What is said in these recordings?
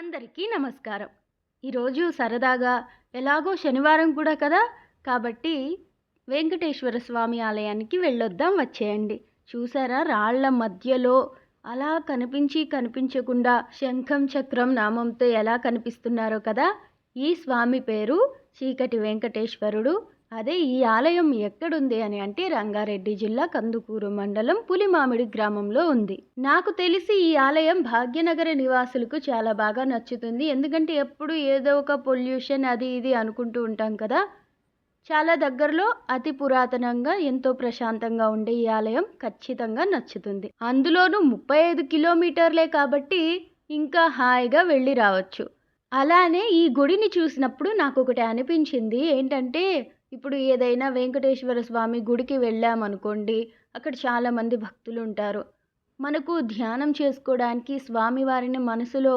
అందరికీ నమస్కారం. ఈరోజు సరదాగా ఎలాగో శనివారం కూడా కదా కాబట్టి వెంకటేశ్వర స్వామి ఆలయానికి వెళ్ళొద్దాం వచ్చేయండి. చూసారా రాళ్ళ మధ్యలో అలా కనిపించి కనిపించకుండా శంఖం చక్రం నామంతో ఎలా కనిపిస్తున్నారో కదా. ఈ స్వామి పేరు చీకటి వెంకటేశ్వరుడు. అదే ఈ ఆలయం ఎక్కడుంది అని అంటే రంగారెడ్డి జిల్లా కందుకూరు మండలం పులిమామిడి గ్రామంలో ఉంది. నాకు తెలిసి ఈ ఆలయం భాగ్యనగర నివాసులకు చాలా బాగా నచ్చుతుంది. ఎందుకంటే ఎప్పుడు ఏదో ఒక పొల్యూషన్ అది ఇది అనుకుంటూ ఉంటాం కదా. చాలా దగ్గరలో అతి పురాతనంగా ఎంతో ప్రశాంతంగా ఉండే ఈ ఆలయం ఖచ్చితంగా నచ్చుతుంది. అందులోనూ ముప్పై ఐదు కిలోమీటర్లే కాబట్టి ఇంకా హాయిగా వెళ్ళి రావచ్చు. అలానే ఈ గుడిని చూసినప్పుడు నాకు ఒకటి అనిపించింది. ఏంటంటే ఇప్పుడు ఏదైనా వెంకటేశ్వర స్వామి గుడికి వెళ్ళామనుకోండి అక్కడ చాలామంది భక్తులు ఉంటారు మనకు ధ్యానం చేసుకోవడానికి స్వామివారిని మనసులో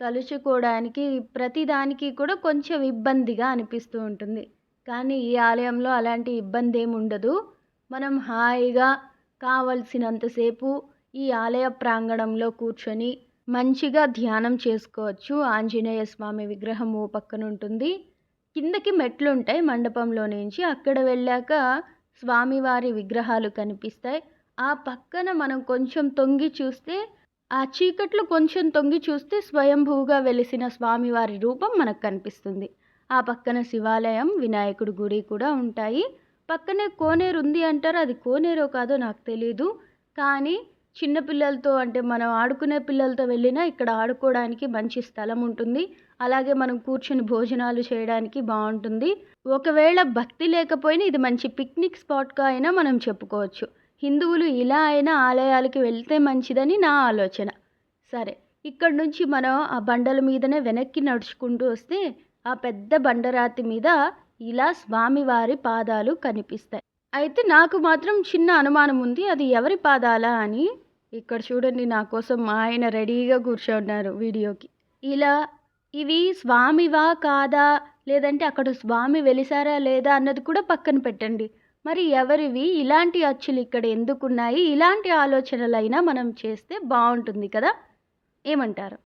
తలుచుకోవడానికి ప్రతిదానికి కూడా కొంచెం ఇబ్బందిగా అనిపిస్తూ ఉంటుంది. కానీ ఈ ఆలయంలో అలాంటి ఇబ్బంది ఏమి ఉండదు మనం హాయిగా కావలసినంతసేపు ఈ ఆలయ ప్రాంగణంలో కూర్చొని మంచిగా ధ్యానం చేసుకోవచ్చు. ఆంజనేయ స్వామి విగ్రహం ఓ పక్కన ఉంటుంది కిందకి మెట్లు ఉంటాయి మండపంలో నుంచి. అక్కడ వెళ్ళాక స్వామివారి విగ్రహాలు కనిపిస్తాయి. ఆ పక్కన మనం కొంచెం తొంగి చూస్తే ఆ చీకట్లో కొంచెం తొంగి చూస్తే స్వయంభూగా వెలిసిన స్వామివారి రూపం మనకు కనిపిస్తుంది. ఆ పక్కన శివాలయం వినాయకుడి గుడి కూడా ఉంటాయి. పక్కనే కోనేరు ఉంది అంటారు. అది కోనేరో కాదో నాకు తెలీదు. కానీ చిన్న పిల్లలతో అంటే మనం ఆడుకునే పిల్లలతో వెళ్ళినా ఇక్కడ ఆడుకోవడానికి మంచి స్థలం ఉంటుంది. అలాగే మనం కూర్చుని భోజనాలు చేయడానికి బాగుంటుంది. ఒకవేళ భక్తి లేకపోయినా ఇది మంచి పిక్నిక్ స్పాట్గా అయినా మనం చెప్పుకోవచ్చు. హిందువులు ఇలా అయినా ఆలయాలకి వెళ్తే మంచిదని నా ఆలోచన. సరే ఇక్కడ నుంచి మనం ఆ బండల మీదనే వెనక్కి నడుచుకుంటూ వస్తే ఆ పెద్ద బండరాతి మీద ఇలా స్వామివారి పాదాలు కనిపిస్తాయి. అయితే నాకు మాత్రం చిన్న అనుమానం ఉంది. అది ఎవరి పాదాలా అని? ఇక్కడ చూడండి నా కోసం మా ఆయన రెడీగా కూర్చున్నారు వీడియోకి. ఇలా ఇవి స్వామివా కాదా? లేదంటే అక్కడ స్వామి వెలిసారా లేదా అన్నది కూడా పక్కన పెట్టండి. మరి ఎవరివి? ఇలాంటి అచ్చులు ఇక్కడ ఎందుకున్నాయి? ఇలాంటి ఆలోచనలైనా మనం చేస్తే బాగుంటుంది కదా? ఏమంటారు?